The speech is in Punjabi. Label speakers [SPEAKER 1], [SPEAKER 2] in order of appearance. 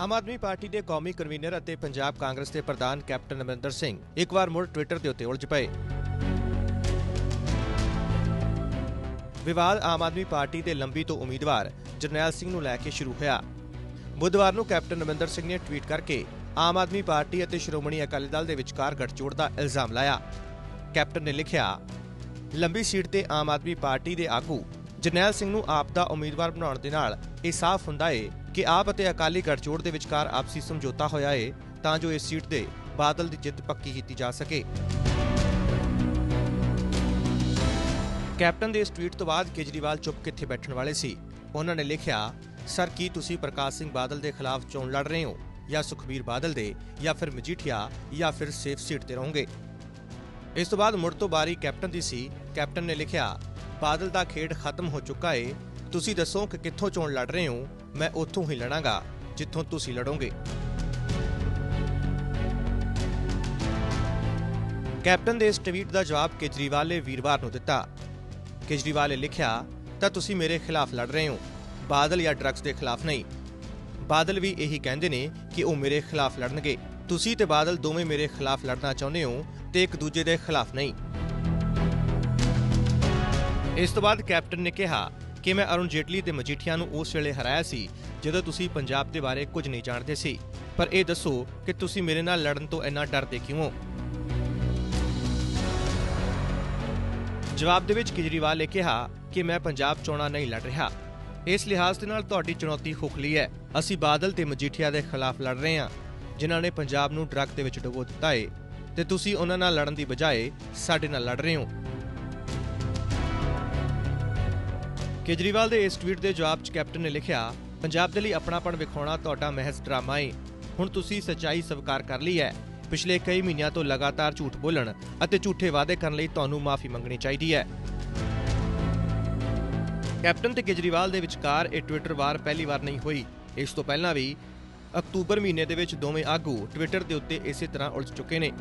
[SPEAKER 1] ਆਮ ਆਦਮੀ ਪਾਰਟੀ ਦੇ ਕੌਮੀ ਕਨਵੀਨਰ ਅਤੇ ਪੰਜਾਬ ਕਾਂਗਰਸ ਦੇ ਪ੍ਰਧਾਨ ਕੈਪਟਨ ਅਮਰਿੰਦਰ ਸਿੰਘ ਇੱਕ ਵਾਰ ਮੁੜ ਟਵਿੱਟਰ ਦੇ ਉੱਤੇ ਉਲਝ ਪਏ। ਵਿਵਾਦ ਆਮ ਆਦਮੀ ਪਾਰਟੀ ਦੇ ਲੰਬੀ ਤੋਂ ਉਮੀਦਵਾਰ ਜਰਨੈਲ ਸਿੰਘ ਨੂੰ ਲੈ ਕੇ ਸ਼ੁਰੂ ਹੋਇਆ। ਬੁੱਧਵਾਰ ਨੂੰ ਕੈਪਟਨ ਅਮਰਿੰਦਰ ਸਿੰਘ ਨੇ ਟਵੀਟ ਕਰਕੇ ਆਮ ਆਦਮੀ ਪਾਰਟੀ ਅਤੇ ਸ਼੍ਰੋਮਣੀ ਅਕਾਲੀ ਦਲ ਦੇ ਵਿਚਕਾਰ ਗੱਠਜੋੜ ਦਾ ਇਲਜ਼ਾਮ ਲਾਇਆ। ਕੈਪਟਨ ਨੇ ਲਿਖਿਆ, ਲੰਬੀ ਸੀਟ ਤੇ ਆਮ ਆਦਮੀ ਪਾਰਟੀ ਦੇ ਆਗੂ ਜਰਨੈਲ ਸਿੰਘ ਨੂੰ ਆਪ ਦਾ ਉਮੀਦਵਾਰ ਬਣਾਉਣ ਦੇ ਨਾਲ ਇਹ ਸਾਫ਼ ਹੁੰਦਾ ਏ ਕਿ ਆਪ ਅਤੇ ਅਕਾਲੀ ਗੱਠਜੋੜ ਦੇ ਵਿਚਕਾਰ ਆਪਸੀ ਸਮਝੌਤਾ ਹੋਇਆ ਏ, ਤਾਂ ਜੋ ਇਸ ਸੀਟ ਦੇ ਬਾਦਲ ਦੀ ਜਿੱਤ ਪੱਕੀ ਕੀਤੀ ਜਾ ਸਕੇ। ਕੈਪਟਨ ਦੇ ਇਸ ਟਵੀਟ ਤੋਂ ਬਾਅਦ ਕੇਜਰੀਵਾਲ ਚੁੱਪ ਕਿੱਥੇ ਬੈਠਣ ਵਾਲੇ ਸੀ? ਉਹਨਾਂ ਨੇ ਲਿਖਿਆ, ਸਰ, ਕੀ ਤੁਸੀਂ ਪ੍ਰਕਾਸ਼ ਸਿੰਘ ਬਾਦਲ ਦੇ ਖਿਲਾਫ ਚੋਣ ਲੜ ਰਹੇ ਹੋ? ਜਾਂ ਸੁਖਬੀਰ ਬਾਦਲ ਦੇ, ਜਾਂ ਫਿਰ ਮਜੀਠੀਆ, ਜਾਂ ਫਿਰ ਸੇਫ ਸੀਟ ਤੇ ਰਹੋਗੇ? ਇਸ ਤੋਂ ਬਾਅਦ ਮੁੜ ਤੋਂ ਬਾਰੀ ਕੈਪਟਨ ਦੀ ਸੀ। ਕੈਪਟਨ ਨੇ ਲਿਖਿਆ, ਬਾਦਲ ਦਾ ਖੇਡ ਖਤਮ ਹੋ ਚੁੱਕਾ ਏ ਤੁਸੀਂ ਦੱਸੋ ਕਿ ਕਿੱਥੋਂ ਚੋਣ ਲੜ ਰਹੇ ਹੋ? ਮੈਂ ਉੱਥੋਂ ਹੀ ਲੜਾਂਗਾ, ਜਿੱਥੋਂ ਤੁਸੀਂ ਲੜੋਗੇ। ਕੈਪਟਨ ਦੇ ਇਸ ਟਵੀਟ ਦਾ ਜਵਾਬ ਕੇਜਰੀਵਾਲ ਨੇ ਵੀਰਵਾਰ ਨੂੰ ਦਿੱਤਾ। ਕੇਜਰੀਵਾਲ ਨੇ ਲਿਖਿਆ, ਤਾਂ ਤੁਸੀਂ ਮੇਰੇ ਖਿਲਾਫ ਲੜ ਰਹੇ ਹੋ। ਬਾਦਲ ਜਾਂ ਡਰੱਗਸ ਦੇ ਖਿਲਾਫ ਨਹੀਂ। ਬਾਦਲ ਵੀ ਇਹੀ ਕਹਿੰਦੇ ਨੇ ਕਿ ਉਹ ਮੇਰੇ ਖਿਲਾਫ ਲੜਨਗੇ। ਤੁਸੀਂ ਤੇ ਬਾਦਲ ਦੋਵੇਂ ਮੇਰੇ ਖਿਲਾਫ ਲੜਨਾ ਚਾਹੁੰਦੇ ਹੋ ਤੇ ਇੱਕ ਦੂਜੇ ਦੇ ਖਿਲਾਫ ਨਹੀਂ। ਇਸ ਤੋਂ ਬਾਅਦ ਕੈਪਟਨ ਨੇ ਕਿਹਾ ਕਿ ਮੈਂ ਅਰੁਣ ਜੇਟਲੀ ਤੇ ਮਜੀਠੀਆ ਨੂੰ ਉਸ ਵੇਲੇ ਹਰਾਇਆ ਸੀ, ਜਦੋਂ ਤੁਸੀਂ ਪੰਜਾਬ ਦੇ ਬਾਰੇ ਕੁਝ ਨਹੀਂ ਜਾਣਦੇ ਸੀ? ਪਰ ਇਹ ਦੱਸੋ ਕਿ ਤੁਸੀਂ ਮੇਰੇ ਨਾਲ ਲੜਨ ਤੋਂ ਇੰਨਾ ਡਰਦੇ ਕਿਉਂ ਹੋ? ਜਵਾਬ ਦੇ ਵਿੱਚ ਕੇਜਰੀਵਾਲ ਨੇ ਕਿਹਾ ਕਿ ਮੈਂ ਪੰਜਾਬ ਚੋਣਾਂ ਨਹੀਂ ਲੜ ਰਿਹਾ। ਇਸ ਲਿਹਾਜ਼ ਦੇ ਨਾਲ ਤੁਹਾਡੀ ਚੁਣੌਤੀ ਖੁਖਲੀ ਹੈ। ਅਸੀਂ ਬਾਦਲ ਤੇ ਮਜੀਠੀਆ ਦੇ ਖਿਲਾਫ ਲੜ ਰਹੇ ਹਾਂ, ਜਿਨ੍ਹਾਂ ਨੇ ਪੰਜਾਬ ਨੂੰ ਡਰੱਗ ਦੇ ਵਿੱਚ ਡੁਬੋ ਦਿੱਤਾ ਏ। ਤੇ ਤੁਸੀਂ ਉਹਨਾਂ ਨਾਲ ਲੜਨ ਦੀ ਬਜਾਏ ਸਾਡੇ ਨਾਲ ਲੜ ਰਹੇ ਹੋ। ਕੇਜਰੀਵਾਲ ਦੇ ਇਸ ਟਵੀਟ ਦੇ ਜਵਾਬ 'ਚ ਕੈਪਟਨ ਨੇ ਲਿਖਿਆ, ਪੰਜਾਬ ਦੇ ਲਈ ਆਪਣਾਪਣ ਵਿਖਾਉਣਾ ਤੁਹਾਡਾ ਮਹਿਜ਼ ਡਰਾਮਾ ਏ। ਹੁਣ ਤੁਸੀਂ ਸੱਚਾਈ ਸਵੀਕਾਰ ਕਰ ਲਈ ਹੈ। ਪਿਛਲੇ ਕਈ ਮਹੀਨਿਆਂ ਤੋਂ ਲਗਾਤਾਰ ਝੂਠ ਬੋਲਣ ਅਤੇ ਝੂਠੇ ਵਾਅਦੇ ਕਰਨ ਲਈ ਤੁਹਾਨੂੰ ਮਾਫੀ ਮੰਗਣੀ ਚਾਹੀਦੀ ਹੈ। ਕੈਪਟਨ ਤੇ ਕੇਜਰੀਵਾਲ ਦੇ ਵਿਚਕਾਰ ਇਹ ਟਵਿੱਟਰ ਵਾਰ ਪਹਿਲੀ ਵਾਰ ਨਹੀਂ ਹੋਈ। ਇਸ ਤੋਂ ਪਹਿਲਾਂ ਵੀ ਅਕਤੂਬਰ ਮਹੀਨੇ ਦੇ ਵਿੱਚ ਦੋਵੇਂ ਆਗੂ ਟਵਿੱਟਰ ਦੇ ਉੱਤੇ ਇਸੇ ਤਰ੍ਹਾਂ ਉਲਝ ਚੁੱਕੇ ਨੇ।